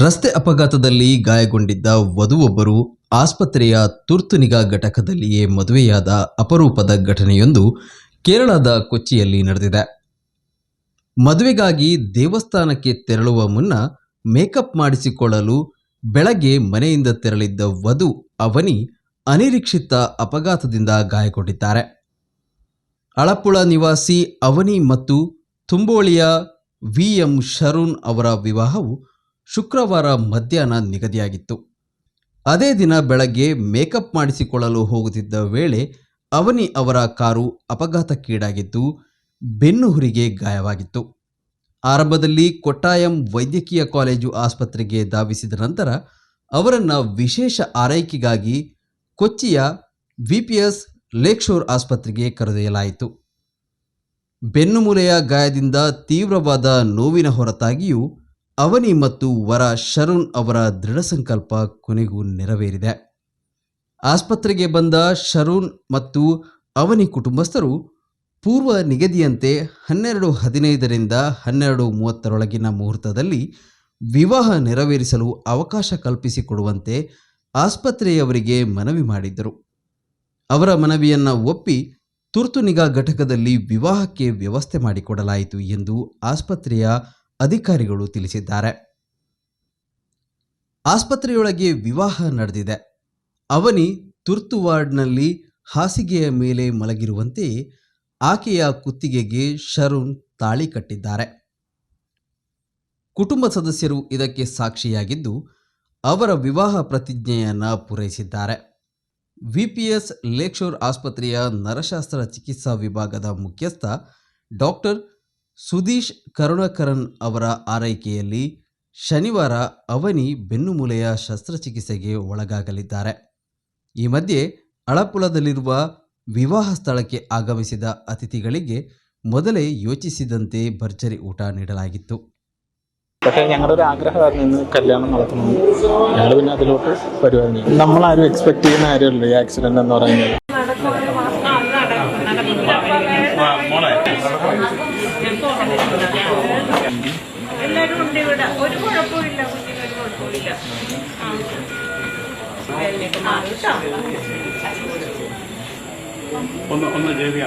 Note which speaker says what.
Speaker 1: ರಸ್ತೆ ಅಪಘಾತದಲ್ಲಿ ಗಾಯಗೊಂಡಿದ್ದ ವಧುವೊಬ್ಬರು ಆಸ್ಪತ್ರೆಯ ತುರ್ತು ನಿಗಾ ಘಟಕದಲ್ಲಿಯೇ ಮದುವೆಯಾದ ಅಪರೂಪದ ಘಟನೆಯೊಂದು ಕೇರಳದ ಕೊಚ್ಚಿಯಲ್ಲಿ ನಡೆದಿದೆ. ಮದುವೆಗಾಗಿ ದೇವಸ್ಥಾನಕ್ಕೆ ತೆರಳುವ ಮುನ್ನ ಮೇಕಪ್ ಮಾಡಿಸಿಕೊಳ್ಳಲು ಬೆಳಗ್ಗೆ ಮನೆಯಿಂದ ತೆರಳಿದ್ದ ವಧು ಅವನಿ ಅನಿರೀಕ್ಷಿತ ಅಪಘಾತದಿಂದ ಗಾಯಗೊಂಡಿದ್ದಾರೆ. ಅಳಪ್ಪುಳ ನಿವಾಸಿ ಅವನಿ ಮತ್ತು ತುಂಬೋಳಿಯ ವಿ ಎಂ ಶರೂನ್ ಅವರ ವಿವಾಹವು ಶುಕ್ರವಾರ ಮಧ್ಯಾಹ್ನ ನಿಗದಿಯಾಗಿತ್ತು. ಅದೇ ದಿನ ಬೆಳಗ್ಗೆ ಮೇಕಪ್ ಮಾಡಿಸಿಕೊಳ್ಳಲು ಹೋಗುತ್ತಿದ್ದ ವೇಳೆ ಅವನಿ ಅವರ ಕಾರು ಅಪಘಾತಕ್ಕೀಡಾಗಿದ್ದು ಬೆನ್ನು ಹುರಿಗೆ ಗಾಯವಾಗಿತ್ತು. ಆರಂಭದಲ್ಲಿ ಕೊಟ್ಟಾಯಂ ವೈದ್ಯಕೀಯ ಕಾಲೇಜು ಆಸ್ಪತ್ರೆಗೆ ಧಾವಿಸಿದ ನಂತರ ಅವರನ್ನು ವಿಶೇಷ ಆರೈಕೆಗಾಗಿ ಕೊಚ್ಚಿಯ ವಿಪಿಎಸ್ ಲೇಕ್ಶೋರ್ ಆಸ್ಪತ್ರೆಗೆ ಕರೆದೊಯ್ಯಲಾಯಿತು. ಬೆನ್ನುಮೂಲೆಯ ಗಾಯದಿಂದ ತೀವ್ರವಾದ ನೋವಿನ ಹೊರತಾಗಿಯೂ ಅವನಿ ಮತ್ತು ವರ ಶರುಣ್ ಅವರ ದೃಢ ಸಂಕಲ್ಪ ಕೊನೆಗೂ ನೆರವೇರಿದೆ. ಆಸ್ಪತ್ರೆಗೆ ಬಂದ ಶರುಣ್ ಮತ್ತು ಅವನಿ ಕುಟುಂಬಸ್ಥರು ಪೂರ್ವ ನಿಗದಿಯಂತೆ ಹನ್ನೆರಡು ಹದಿನೈದರಿಂದ ಹನ್ನೆರಡು ಮೂವತ್ತರೊಳಗಿನ ಮುಹೂರ್ತದಲ್ಲಿ ವಿವಾಹ ನೆರವೇರಿಸಲು ಅವಕಾಶ ಕಲ್ಪಿಸಿಕೊಡುವಂತೆ ಆಸ್ಪತ್ರೆಯವರಿಗೆ ಮನವಿ ಮಾಡಿದ್ದರು. ಅವರ ಮನವಿಯನ್ನು ಒಪ್ಪಿ ತುರ್ತು ನಿಗಾ ಘಟಕದಲ್ಲಿ ವಿವಾಹಕ್ಕೆ ವ್ಯವಸ್ಥೆ ಮಾಡಿಕೊಡಲಾಯಿತು ಎಂದು ಆಸ್ಪತ್ರೆಯ ಅಧಿಕಾರಿಗಳು ತಿಳಿಸಿದ್ದಾರೆ. ಆಸ್ಪತ್ರೆಯೊಳಗೆ ವಿವಾಹ ನಡೆದಿದೆ. ಅವನಿ ತುರ್ತು ವಾರ್ಡ್ನಲ್ಲಿ ಹಾಸಿಗೆಯ ಮೇಲೆ ಮಲಗಿರುವಂತೆ ಆಕೆಯ ಕುತ್ತಿಗೆಗೆ ಶರುಣ್ ತಾಳಿ ಕಟ್ಟಿದ್ದಾರೆ. ಕುಟುಂಬ ಸದಸ್ಯರು ಇದಕ್ಕೆ ಸಾಕ್ಷಿಯಾಗಿದ್ದು, ಅವರ ವಿವಾಹ ಪ್ರತಿಜ್ಞೆಯನ್ನು ಪೂರೈಸಿದ್ದಾರೆ. ವಿಪಿಎಸ್ ಲೇಕ್ಷೋರ್ ಆಸ್ಪತ್ರೆಯ ನರಶಾಸ್ತ್ರ ಚಿಕಿತ್ಸಾ ವಿಭಾಗದ ಮುಖ್ಯಸ್ಥ ಡಾಕ್ಟರ್ ಸುದೀಶ್ ಕರುಣಾಕರನ್ ಅವರ ಆರೈಕೆಯಲ್ಲಿ ಶನಿವಾರ ಅವನಿ ಬೆನ್ನುಮೂಲೆಯ ಶಸ್ತ್ರಚಿಕಿತ್ಸೆಗೆ ಒಳಗಾಗಲಿದ್ದಾರೆ ಈ ಮಧ್ಯೆ ಅಳಪುಳದಲ್ಲಿರುವ ವಿವಾಹ ಸ್ಥಳಕ್ಕೆ ಆಗಮಿಸಿದ ಅತಿಥಿಗಳಿಗೆ ಮೊದಲೇ ಯೋಚಿಸಿದಂತೆ ಭರ್ಜರಿ ಊಟ ನೀಡಲಾಗಿತ್ತು
Speaker 2: പക്ഷേ ഞങ്ങളുടെ ഒരു ആഗ്രഹമായിരുന്നു ഇന്ന് കല്യാണം നടത്തണം ഞങ്ങൾ പിന്നെ അതിലോട്ട് വരുമായിരുന്നു നമ്മളാരും എക്സ്പെക്ട് ചെയ്യുന്ന കാര്യമല്ലോ ഈ ആക്സിഡന്റ് എന്ന് പറയുന്നത്
Speaker 3: എല്ലാരും ഉണ്ട് ഇവിടെ ഒരു കുഴപ്പമില്ല കുഞ്ഞിന് ഒരു കുഴപ്പമില്ല.
Speaker 4: ഒന്ന് ഒന്ന് ചെയ്യുക